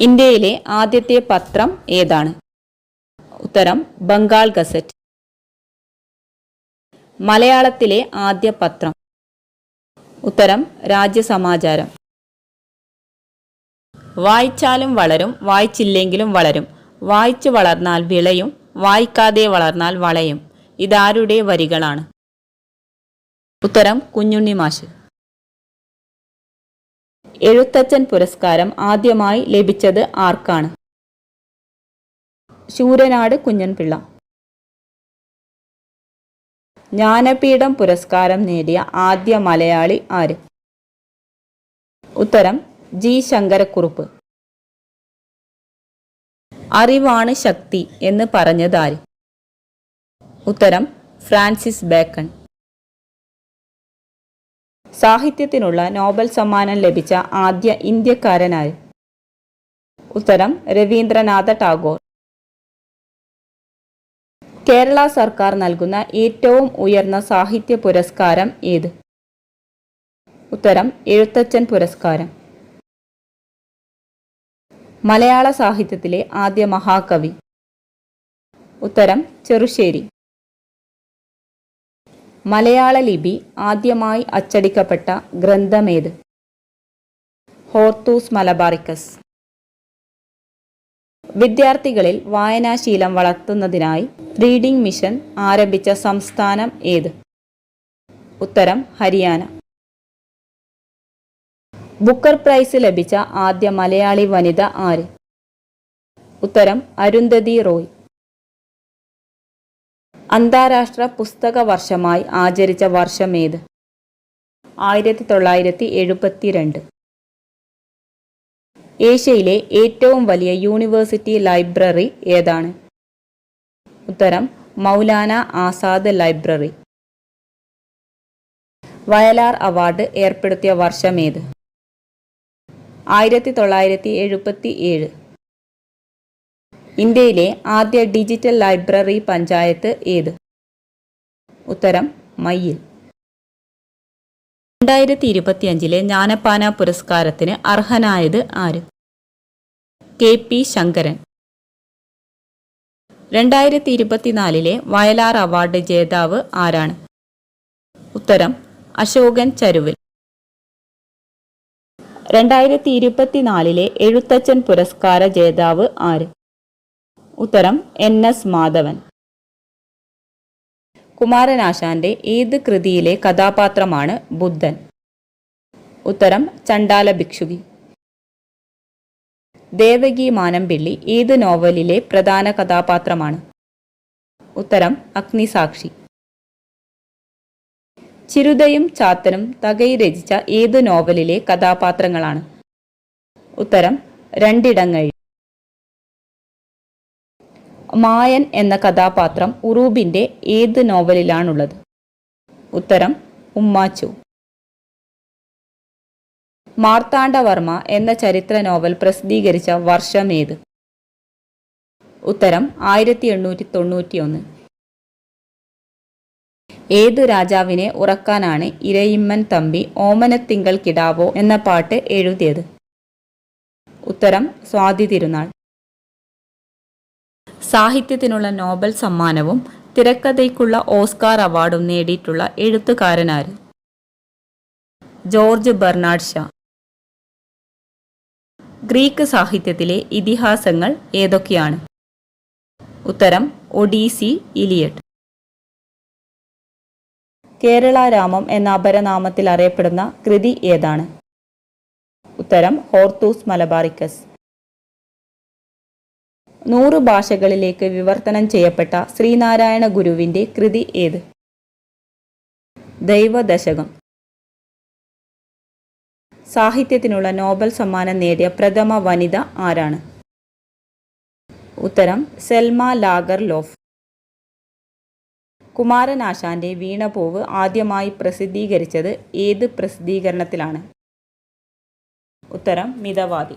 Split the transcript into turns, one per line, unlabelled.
ഇന്ത്യയിലെ ആദ്യത്തെ പത്രം ഏതാണ്? ഉത്തരം ബംഗാൾ ഗസറ്റ്. മലയാളത്തിലെ ആദ്യ പത്രം. ഉത്തരം രാജ്യസമാചാരം വായിച്ചാലും വളരും വായിച്ചില്ലെങ്കിലും വളരും. വായിച്ചു വളർന്നാൽ വിളയും വായിക്കാതെ വളർന്നാൽ വളയും. ഇതാരുടെ വരികളാണ്? ഉത്തരം കുഞ്ഞുണ്ണി മാഷ്. എഴുത്തച്ഛൻ പുരസ്കാരം ആദ്യമായി ലഭിച്ചത് ആർക്കാണ്? ശൂരനാട് കുഞ്ഞൻപിള്ള. ജ്ഞാനപീഠം പുരസ്കാരം നേടിയ ആദ്യ മലയാളി ആര്? ഉത്തരം ജി. ശങ്കരക്കുറുപ്പ്. അറിവാണ് ശക്തി എന്ന് പറഞ്ഞതാര്? ഉത്തരം ഫ്രാൻസിസ് ബേക്കൺ. സാഹിത്യത്തിനുള്ള നോബൽ സമ്മാനം ലഭിച്ച ആദ്യ ഇന്ത്യക്കാരനായി. ഉത്തരം രവീന്ദ്രനാഥ ടാഗോർ. കേരള സർക്കാർ നൽകുന്ന ഏറ്റവും ഉയർന്ന സാഹിത്യ പുരസ്കാരം ഏത്? ഉത്തരം എഴുത്തച്ഛൻ പുരസ്കാരം. മലയാള സാഹിത്യത്തിലെ ആദ്യ മഹാകവി. ഉത്തരം ചെറുശ്ശേരി. മലയാള ലിപി ആദ്യമായി അച്ചടിക്കപ്പെട്ട ഗ്രന്ഥമേത്? Hortus Malabaricus. വിദ്യാർത്ഥികളിൽ വായനാശീലം വളർത്തുന്നതിനായി റീഡിംഗ് മിഷൻ ആരംഭിച്ച സംസ്ഥാനം ഏത്? ഉത്തരം ഹരിയാന. ബുക്കർ പ്രൈസ് ലഭിച്ച ആദ്യ മലയാളി വനിത ആര്? ഉത്തരം അരുന്ധതി റോയ്. അന്താരാഷ്ട്ര പുസ്തക വർഷമായി ആചരിച്ച വർഷമേത്? ആയിരത്തി തൊള്ളായിരത്തി എഴുപത്തിരണ്ട് ഏഷ്യയിലെ ഏറ്റവും വലിയ യൂണിവേഴ്സിറ്റി ലൈബ്രറി ഏതാണ്? ഉത്തരം മൗലാന ആസാദ് ലൈബ്രറി. വയലാർ അവാർഡ് ഏർപ്പെടുത്തിയ വർഷമേത്? ആയിരത്തി തൊള്ളായിരത്തി എഴുപത്തി ഏഴ് ഇന്ത്യയിലെ ആദ്യ ഡിജിറ്റൽ ലൈബ്രറി പഞ്ചായത്ത് ഏത്? ഉത്തരം മയ്യിൽ. രണ്ടായിരത്തി ഇരുപത്തിയഞ്ചിലെ ജ്ഞാനപാന പുരസ്കാരത്തിന് അർഹനായത് ആര്? K P Sankaran. രണ്ടായിരത്തി ഇരുപത്തിനാലിലെ വയലാർ അവാർഡ് ജേതാവ് ആരാണ്? ഉത്തരം അശോകൻ ചരുവിൽ. രണ്ടായിരത്തി ഇരുപത്തിനാലിലെ എഴുത്തച്ഛൻ പുരസ്കാര ജേതാവ് ആര്? ഉത്തരം എൻ എസ് മാധവൻ. കുമാരനാശാന്റെ ഏത് കൃതിയിലെ കഥാപാത്രമാണ് ബുദ്ധൻ? ഉത്തരം ചണ്ടാല ഭിക്ഷുകി ദേവകി മാനമ്പിള്ളി ഏത് നോവലിലെ പ്രധാന കഥാപാത്രമാണ്? ഉത്തരം അഗ്നിസാക്ഷി. ചിരുതയും ചാത്തനും തകൈ രചിച്ച ഏത് നോവലിലെ കഥാപാത്രങ്ങളാണ്? ഉത്തരം രണ്ടിടങ്ങഴി. മായൻ എന്ന കഥാപാത്രം ഉറൂബിന്റെ ഏത് നോവലിലാണുള്ളത്? ഉത്തരം ഉമ്മാച്ചു. മാർത്താണ്ഡവർമ്മ എന്ന ചരിത്ര നോവൽ പ്രസിദ്ധീകരിച്ച വർഷം ഏത്? ഉത്തരം ആയിരത്തി എണ്ണൂറ്റി തൊണ്ണൂറ്റി ഒന്ന് ഏതു രാജാവിനെ ഉറക്കാനാണ് ഇരയിമ്മൻ തമ്പി ഓമനത്തിങ്കൾ കിടാവോ എന്ന പാട്ട് എഴുതിയത്? ഉത്തരം സ്വാതി തിരുനാൾ. സാഹിത്യത്തിനുള്ള നോബൽ സമ്മാനവും തിരക്കഥയ്ക്കുള്ള ഓസ്കാർ അവാർഡും നേടിയിട്ടുള്ള എഴുത്തുകാരനാര്? George Bernard Shaw. ഗ്രീക്ക് സാഹിത്യത്തിലെ ഇതിഹാസങ്ങൾ ഏതൊക്കെയാണ്? ഉത്തരം ഒഡീസി ഇലിയറ്റ് കേരളാരാമം എന്ന അപരനാമത്തിൽ അറിയപ്പെടുന്ന കൃതി ഏതാണ്? ഉത്തരം ഹോർത്തൂസ് മലബാറിക്കസ്. നൂറ് ഭാഷകളിലേക്ക് വിവർത്തനം ചെയ്യപ്പെട്ട ശ്രീനാരായണ ഗുരുവിന്റെ കൃതി ഏത്? ദൈവദശകം. സാഹിത്യത്തിനുള്ള നോബൽ സമ്മാനം നേടിയ പ്രഥമ വനിത ആരാണ്? ഉത്തരം സെൽമ ലാഗർ ലോഫ് കുമാരനാശാന്റെ വീണപൂവ് ആദ്യമായി പ്രസിദ്ധീകരിച്ചത് ഏത് പ്രസിദ്ധീകരണത്തിലാണ്? ഉത്തരം മിതവാദി.